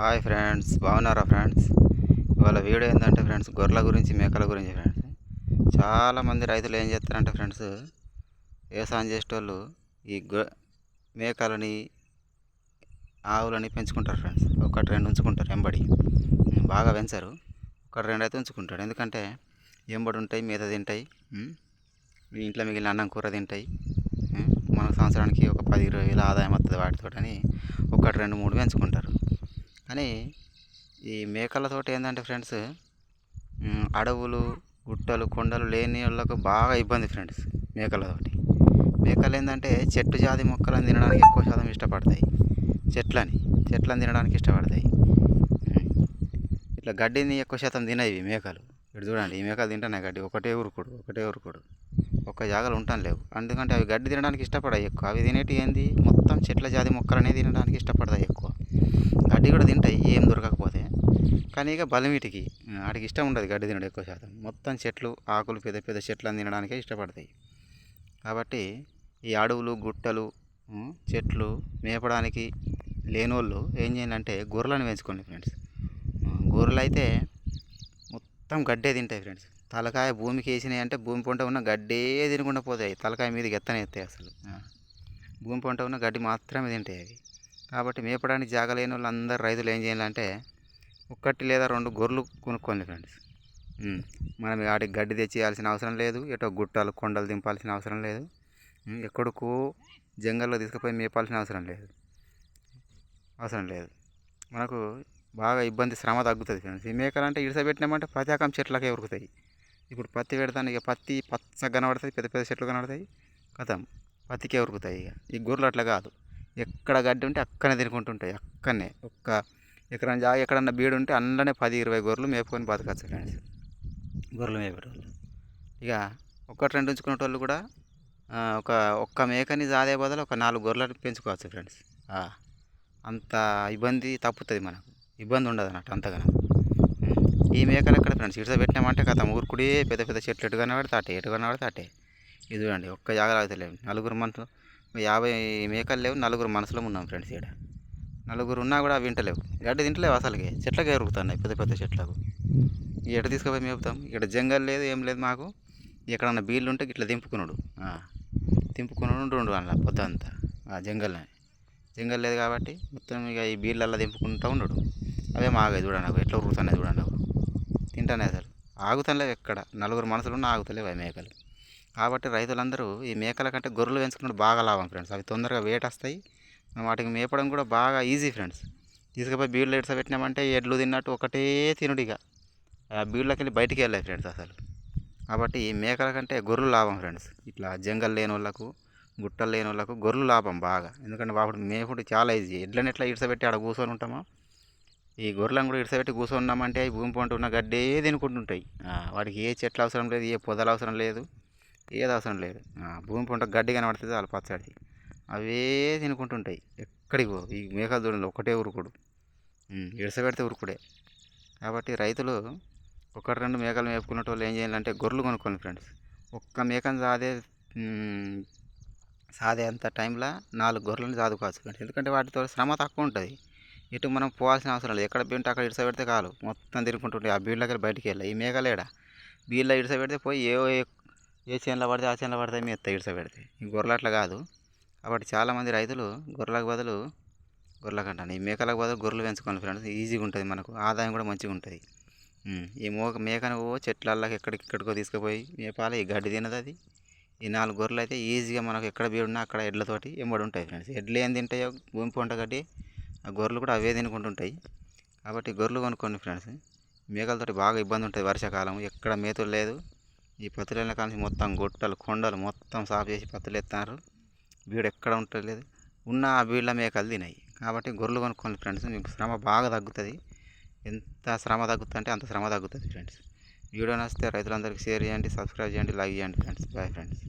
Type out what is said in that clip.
Hi friends బాగున్నారా friends? ఇవాళ video ఏంటంటే ఫ్రెండ్స్ గొర్రెల గురించి మేకల గురించి ఫ్రెండ్స్. చాలామంది రైతులు ఏం చేస్తారంటే ఫ్రెండ్స్ వ్యవసాయం చేసేటోళ్ళు ఈ గొ మేకలని ఆవులని పెంచుకుంటారు ఫ్రెండ్స్. ఒకటి రెండు ఉంచుకుంటారు ఎంబడి. బాగా పెంచారు. ఒకటి రెండు అయితే ఉంచుకుంటాడు ఎందుకంటే ఎంబడి ఉంటాయి మీద తింటాయి ఇంట్లో మిగిలిన అన్నం కూర తింటాయి మన మనకు సంవత్సరానికి ఒక పది ఇరవై వేల ఆదాయం వస్తుంది వాటితోటని ఒకటి రెండు మూడు పెంచుకుంటారు. కానీ ఈ మేకలతోటి ఏంటంటే ఫ్రెండ్స్ అడవులు గుట్టలు కొండలు లేని వాళ్ళకు బాగా ఇబ్బంది ఫ్రెండ్స్ మేకలతోటి మేకలు ఏంటంటే చెట్టు జాతి మొక్కలను తినడానికి ఎక్కువ శాతం ఇష్టపడతాయి. చెట్లని చెట్లను తినడానికి ఇష్టపడతాయి. ఇట్లా గడ్డిని ఎక్కువ శాతం తినేవి మేకలు. ఇటు చూడండి ఈ మేకలు తింటున్నాయి గడ్డి ఒకటే ఉరుకుడు ఒకటే ఉరుకుడు ఒక్క జాగాలు ఉంటాను లేవు. ఎందుకంటే అవి గడ్డి తినడానికి ఇష్టపడాయి ఎక్కువ. అవి తినేటి ఏంది? మొత్తం చెట్ల జాతి మొక్కలనే తినడానికి ఇష్టపడతాయి ఎక్కువ. గడ్డి కూడా తింటాయి ఏం దొరకకపోతే. కానీ ఇక బలం వీటికి. వాటికి ఇష్టం ఉండదు గడ్డి తినడం ఎక్కువ శాతం. మొత్తం చెట్లు ఆకులు పెద్ద పెద్ద చెట్లను తినడానికే ఇష్టపడతాయి. కాబట్టి ఈ అడవులు గుట్టలు చెట్లు మేపడానికి లేనోళ్ళు ఏం చేయాలంటే గొర్రెలను పెంచుకోండి ఫ్రెండ్స్. గొర్రెలు అయితే మొత్తం గడ్డే తింటాయి ఫ్రెండ్స్. తలకాయ భూమికి వేసినాయి అంటే భూమి పొంట ఉన్న గడ్డే తినకుండా పోతాయి. తలకాయ మీద ఎత్తనే ఎత్తాయి అసలు. భూమి పొంట ఉన్న గడ్డి మాత్రమే తింటాయి అవి. కాబట్టి మేపడానికి జాగ లేని వాళ్ళు అందరు రైతులు ఏం చేయాలంటే ఒక్కటి లేదా రెండు గొర్రెలు కొనుక్కోండి ఫ్రెండ్స్. మనం వాటికి గడ్డి తెచ్చేయాల్సిన అవసరం లేదు ఎటో గుట్టలు కొండలు దింపాల్సిన అవసరం లేదు ఉమ్, ఎక్కడికో జంగల్లో తీసుకుపోయి మేపాల్సిన అవసరం లేదు. అవసరం లేదు. మనకు బాగా ఇబ్బంది శ్రమ తగ్గుతుంది ఫ్రెండ్స్. ఈ మేకలంటే ఇడిసబెట్టినామంటే ప్రతి రకం చెట్లకే ఉరుకుతాయి. ఇప్పుడు పత్తి పెడతాను ఇక పత్తి పచ్చగా కనబడుతుంది పెద్ద పెద్ద చెట్లు కనబడతాయి కథం. పత్తికే ఉరుకుతాయి ఇక. ఈ గొర్రెలు అట్లా కాదు. ఎక్కడ గడ్డి ఉంటే అక్కడనే తినుకుంటుంటాయి అక్కడనే. ఒక్క జాగా ఎక్కడన్నా బీడు ఉంటే అందులోనే పది ఇరవై గొర్రెలు మేపుకొని బతకచ్చు ఫ్రెండ్స్. గొర్రెలు మేపేటోళ్ళు. ఇక ఒకటి రెండు ఉంచుకునేటోళ్ళు కూడా ఒక ఒక్క మేకని జాదే బదులు ఒక నాలుగు గొర్రెలు పెంచుకోవచ్చు ఫ్రెండ్స్. అంత ఇబ్బంది తప్పుతుంది మనకు. ఇబ్బంది ఉండదు అన్నట్టు అంతగానో. ఈ మేకలు ఎక్కడ ఫ్రెండ్స్? ఇటుస పెట్టినామంటే కథ ఊరుకుడే పెద్ద పెద్ద చెట్లు ఎటు కనబడితే అటే ఎటు కనబడితే అటే. ఇది చూడండి ఒక్క జాగ్రత్త లేవు. నలుగురు మనుషులు యాభై మేకలు లేవు నలుగురు మనసులో ఉన్నాం ఫ్రెండ్స్ ఇక్కడ నలుగురు ఉన్నా కూడా అవి వింటలేవు. గడ్డి తింటలేవు అసలుకి. చెట్లకే ఎరుగుతున్నాయి పెద్ద పెద్ద చెట్లకు. ఎట తీసుకుపోయి మేపుతాం ఇక్కడ జంగల్ లేదు ఏం లేదు మాకు. ఎక్కడన్నా బీళ్ళు ఉంటే ఇట్లా దింపుకున్నాడు దింపుకున్నాడు ఉండు అలా పొద్దంతా ఆ జంగల్ని. జంగల్ లేదు కాబట్టి మొత్తం ఇక ఈ బీళ్ళల్లో దింపుకుంటూ ఉండడు. అవే మాగా చూడండి నాకు ఎట్లా ఉరుగుతున్నాయి చూడండి నాకు. తింటానే అసలు. ఆగుతలేవు ఎక్కడ. నలుగురు మనసులు ఉన్న ఆగుతలేవు అవి మేకలు. కాబట్టి రైతులందరూ ఈ మేకల కంటే గొర్రెలు పెంచుకున్నప్పుడు బాగా లాభం ఫ్రెండ్స్. అవి తొందరగా వేట వస్తాయి. వాటికి మేపడం కూడా బాగా ఈజీ ఫ్రెండ్స్. తీసుకుపోయి బీళ్ళు ఎడ్స పెట్టినామంటే ఎడ్లు తిన్నట్టు ఒకటే తినుడు ఇక. ఆ బీళ్ళకి వెళ్ళి బయటికి వెళ్ళాయి ఫ్రెండ్స్ అసలు. కాబట్టి ఈ మేకల కంటే గొర్రెలు లాభం ఫ్రెండ్స్. ఇట్లా జంగల్ లేని వాళ్ళకు గుట్టలు లేని వాళ్ళకు గొర్రెలు లాభం బాగా. ఎందుకంటే వాడు మేపుడు చాలా ఈజీ ఎడ్లని ఎట్లా ఇడిసబెట్టి ఆడ కూర్చొని ఉంటామో? ఈ గొర్రెలను కూడా ఇడిసబెట్టి కూర్చొని ఉన్నామంటే భూమి పంట ఉన్న గడ్డే తినుకుంటుంటాయి. వాటికి ఏ చెట్లు అవసరం లేదు ఏ పొదలు అవసరం లేదు. ఏది అవసరం లేదు భూమి పంట గడ్డి కనబడుతుంది వాళ్ళ పచ్చడి అవే తినుకుంటుంటాయి. ఎక్కడికి పో ఈ మేఘాలు చూడండి ఒకటే ఉరుకుడు ఇడసపెడితే ఉరుకుడే కాబట్టి రైతులు ఒకటి రెండు మేకలు మేపుకునే వాళ్ళు ఏం చేయాలంటే గొర్రెలు కొనుక్కోండి ఫ్రెండ్స్. ఒక్క మేకను సాదే సాదే అంత టైంలో నాలుగు గొర్రెలను సాదుకోవచ్చు ఫ్రెండ్స్. ఎందుకంటే వాటితో శ్రమ తక్కువ ఉంటుంది. ఇటు మనం పోవాల్సిన అవసరం లేదు. ఎక్కడ బింటే అక్కడ ఇడిస పెడితే కాదు మొత్తం తిరుగుకుంటుంటే ఆ బీళ్ళ దగ్గర బయటికి వెళ్ళాలి. ఈ మేకలేడ బీళ్ళ ఇడిస పెడితే పోయి ఏ ఏ చేనులో పడితే ఆ చేనులో పడితే మెత్త ఇడిస పెడితే. ఈ గొర్రెలు అట్లా కాదు. కాబట్టి చాలామంది రైతులు గొర్రెలకు బదులు గొర్రెలకు అంటాను ఈ మేకలకు బదులు గొర్రెలు పెంచుకోవాలి ఫ్రెండ్స్. ఈజీగా ఉంటుంది మనకు. ఆదాయం కూడా మంచిగా ఉంటుంది. ఈ మోక మేకను చెట్లల్లోకి చెట్లకి ఎక్కడికి ఎక్కడికో తీసుకుపోయి మేపాలి. ఈ గడ్డి తినదు అది. ఈ నాలుగు గొర్రెలు అయితే ఈజీగా మనకు ఎక్కడ బీడున్నా అక్కడ ఎడ్లతోటి ఎంబడి ఉంటాయి ఫ్రెండ్స్. ఎడ్లు ఏం తింటాయో భూమి పొంట గడ్డి ఆ గొర్రెలు కూడా అవే తినుకుంటుంటాయి కాబట్టి గొర్రెలు కొనుక్కోండి ఫ్రెండ్స్. మేకలతోటి బాగా ఇబ్బంది ఉంటుంది వర్షాకాలం. ఎక్కడ మేతులు లేదు. ఈ పత్తులైన కానీ మొత్తం గొట్టలు కొండలు మొత్తం సాఫ్ చేసి పత్తులు ఎత్తారు బీడు ఎక్కడ ఉండలేదు ఉన్న ఆ బీళ్ళ మేకలు తినాయి. కాబట్టి గొర్రెలు కొనుక్కోండి ఫ్రెండ్స్ మీకు శ్రమ బాగా తగ్గుతుంది. ఎంత శ్రమ తగ్గుతుందంటే అంత శ్రమ తగ్గుతుంది ఫ్రెండ్స్. వీడియో నచ్చితే రైతులందరికీ షేర్ చేయండి సబ్స్క్రైబ్ చేయండి లైక్ చేయండి ఫ్రెండ్స్. Bye friends.